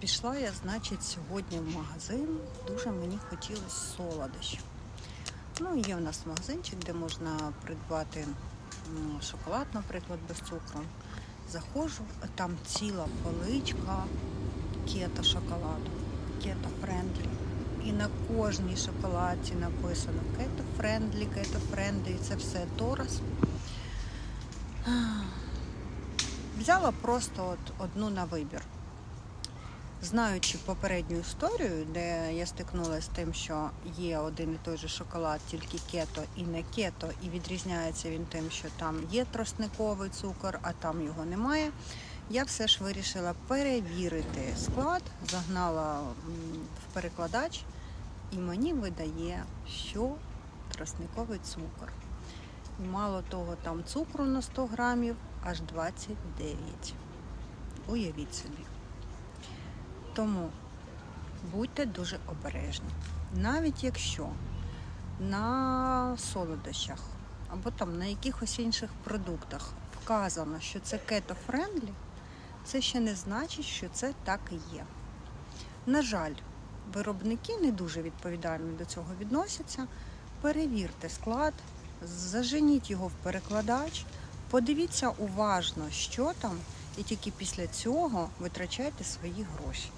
Пішла я, значить, сьогодні в магазин. Дуже мені хотілося солодощів. Ну, є у нас магазинчик, де можна придбати шоколад, наприклад, без цукру. Заходжу, там ціла поличка кето шоколаду, кето френдлі. І на кожній шоколадці написано кето френдлі, кето френдлі, це все Торос. Взяла просто от одну на вибір. Знаючи попередню історію, де я стикнулася з тим, що є один і той же шоколад, тільки кето і не кето, і відрізняється він тим, що там є тростниковий цукор, а там його немає. Я все ж вирішила перевірити склад, загнала в перекладач, і мені видає, що тростниковий цукор. Мало того, там цукру на 100 грамів аж 29. Уявіть собі. Тому будьте дуже обережні. Навіть якщо на солодощах або там на якихось інших продуктах вказано, що це кето-френдлі, це ще не значить, що це так і є. На жаль, виробники не дуже відповідально до цього відносяться. Перевірте склад, заженіть його в перекладач, подивіться уважно, що там, і тільки після цього витрачайте свої гроші.